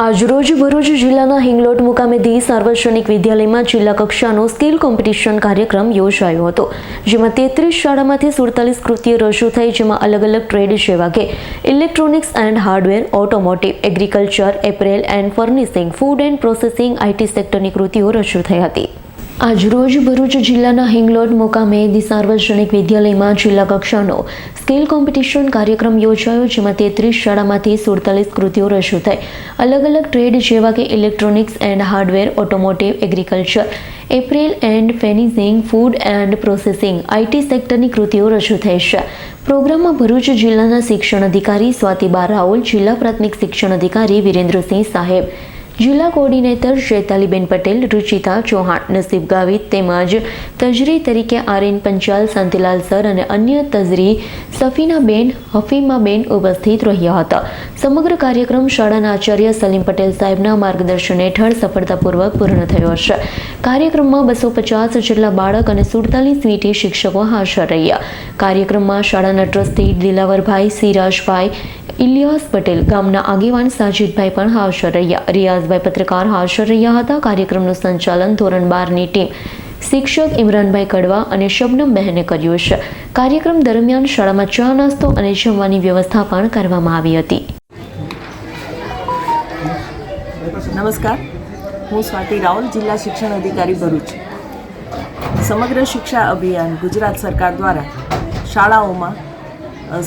આજરોજ ભરૂચ જિલ્લાના હિંગલોટ મુકામે ધી સાર્વજનિક વિદ્યાલયમાં જિલ્લા કક્ષાનો સ્કિલ કોમ્પિટિશન કાર્યક્રમ યોજાયો હતો, જેમાં તેત્રીસ શાળામાંથી સુડતાલીસ કૃતિઓ રજૂ થઈ, જેમાં અલગ અલગ ટ્રેડ જેવા કે electronics and hardware, automotive, agriculture, apparel and furnishing, food and processing, IT સેક્ટરની કૃતિઓ રજૂ થઈ હતી. આજરોજ ભરૂચ જિલ્લાના હિંગલોટ મુકામે દી સાર્વજનિક વિદ્યાલયમાં જિલ્લા કક્ષાનો સ્કિલ કોમ્પિટિશન કાર્યક્રમ યોજાયો, જેમાં તેત્રીસ શાળામાંથી સુડતાલીસ કૃતિઓ રજૂ થઈ. અલગ અલગ ટ્રેડ જેવા કે electronics and hardware, automotive, agriculture, apparel and furnishing, food and processing, IT સેક્ટરની કૃતિઓ રજૂ થઈ છે. પ્રોગ્રામમાં ભરૂચ જિલ્લાના શિક્ષણ અધિકારી સ્વાતિબા રાઓલ જિલ્લા પ્રાથમિક શિક્ષણ અધિકારી વિરેન્દ્રસિંહ સાહેબ જિલ્લા કોર્ડિનેટર શેતાલીબેન પટેલ, રુચિતા ચૌહાણ નસીબ ગાવિત તેમજ તજરી તરીકે આર્યન પંચાલ, શાંતિલાલ સર અને અન્ય તજરી સફીનાબેન, હફીમાબેન ઉપસ્થિત રહ્યા હતા. સમગ્ર કાર્યક્રમ શાળાના આચાર્ય સલીમ પટેલ સાહેબના માર્ગદર્શન હેઠળ સફળતાપૂર્વક પૂર્ણ થયો છે કાર્યક્રમમાં બસો પચાસ જેટલા બાળક અને સુડતાલીસ વીટી શિક્ષકો હાજર રહ્યા. કાર્યક્રમમાં શાળાના ટ્રસ્ટી દિલાવરભાઈ સિરાજભાઈ, ઇલિયાસ પટેલ ગામના આગેવાન સાજીદભાઈ પણ હાજર રહ્યા. રિયાઝભાઈ પત્રકાર હાજર રહ્યા હતા. કાર્યક્રમનું સંચાલન ધોરણ બારની ટીમ શિક્ષક ઇમરાનભાઈ કડવા અને શબનમ બહેને કર્યું છે. કાર્યક્રમ દરમિયાન શાળામાં ચા નાસ્તો અને જમવાની વ્યવસ્થા પણ કરવામાં આવી હતી. નમસ્કાર. હું સ્વાતિ રાવલ, જિલ્લા શિક્ષણ અધિકારી ભરૂચ. સમગ્ર શિક્ષા અભિયાન ગુજરાત સરકાર દ્વારા શાળાઓમાં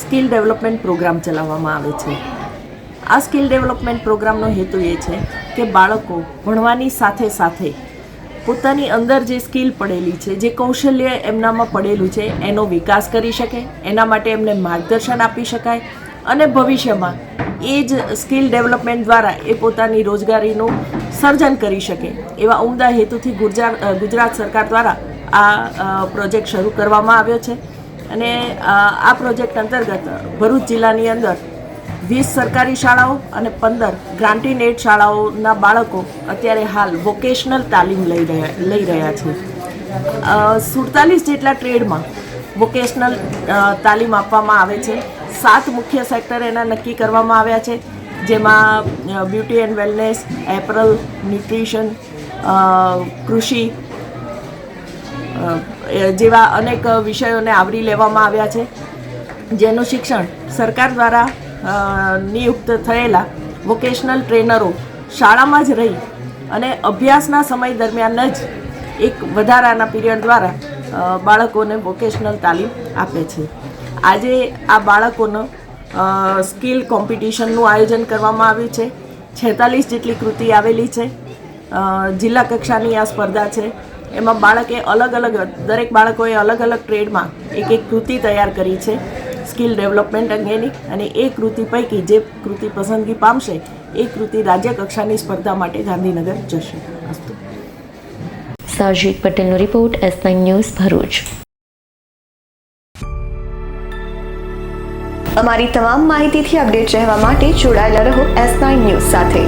સ્કિલ ડેવલપમેન્ટ પ્રોગ્રામ ચલાવવામાં આવે છે. આ સ્કિલ ડેવલપમેન્ટ પ્રોગ્રામનો હેતુ એ છે કે બાળકો ભણવાની સાથે સાથે પોતાની અંદર જે સ્કિલ પડેલી છે, જે કૌશલ્ય એમનામાં પડેલું છે, એનો વિકાસ કરી શકે, એના માટે એમને માર્ગદર્શન આપી શકાય અને ભવિષ્યમાં એ જ સ્કિલ ડેવલપમેન્ટ દ્વારા એ પોતાની રોજગારીનું સર્જન કરી શકે એવા ઉમદા હેતુથી ગુજરાત ગુજરાત સરકાર દ્વારા આ પ્રોજેક્ટ શરૂ કરવામાં આવ્યો છે. અને આ પ્રોજેક્ટ અંતર્ગત ભરૂચ જિલ્લાની અંદર વીસ સરકારી શાળાઓ અને પંદર ગ્રાન્ટીન એડ શાળાઓના બાળકો અત્યારે હાલ વોકેશનલ તાલીમ લઈ રહ્યા લઈ રહ્યા છે. સુડતાલીસ જેટલા ટ્રેડમાં વોકેશનલ તાલીમ આપવામાં આવે છે. સાત મુખ્ય સેક્ટર એના નક્કી કરવામાં આવ્યા છે, જેમાં beauty and wellness apparel nutrition કૃષિ જેવા અનેક વિષયોને આવરી લેવામાં આવ્યા છે. જેનું શિક્ષણ સરકાર દ્વારા નિયુક્ત થયેલા વોકેશનલ ટ્રેનરો શાળામાં જ રહી અને અભ્યાસના સમય દરમિયાન જ એક વધારાના પીરિયડ દ્વારા બાળકોને વોકેશનલ તાલીમ આપે છે. આજે આ બાળકોનો સ્કિલ કોમ્પિટિશનનું આયોજન કરવામાં આવ્યું છે. છેતાલીસ જેટલી કૃતિ આવેલી છે. જિલ્લા કક્ષાની આ સ્પર્ધા છે. એમાં બાળકે અલગ અલગ, દરેક બાળકોએ અલગ અલગ ટ્રેડમાં એક એક કૃતિ તૈયાર કરી છે. સ્કિલ ડેવલપમેન્ટ અંગેની અને એ કૃતિ પૈકી જે કૃતિ પસંદગી પામશે એ કૃતિ રાજ્ય કક્ષાની સ્પર્ધા માટે ગાંધીનગર જશે. અસ્તુ સાજીદ પટેલનો report S nine news Bharuch. અમારી તમામ માહિતીથી અપડેટ રહેવા માટે જોડાયેલા રહો એસ નાઇન ન્યૂઝ સાથે.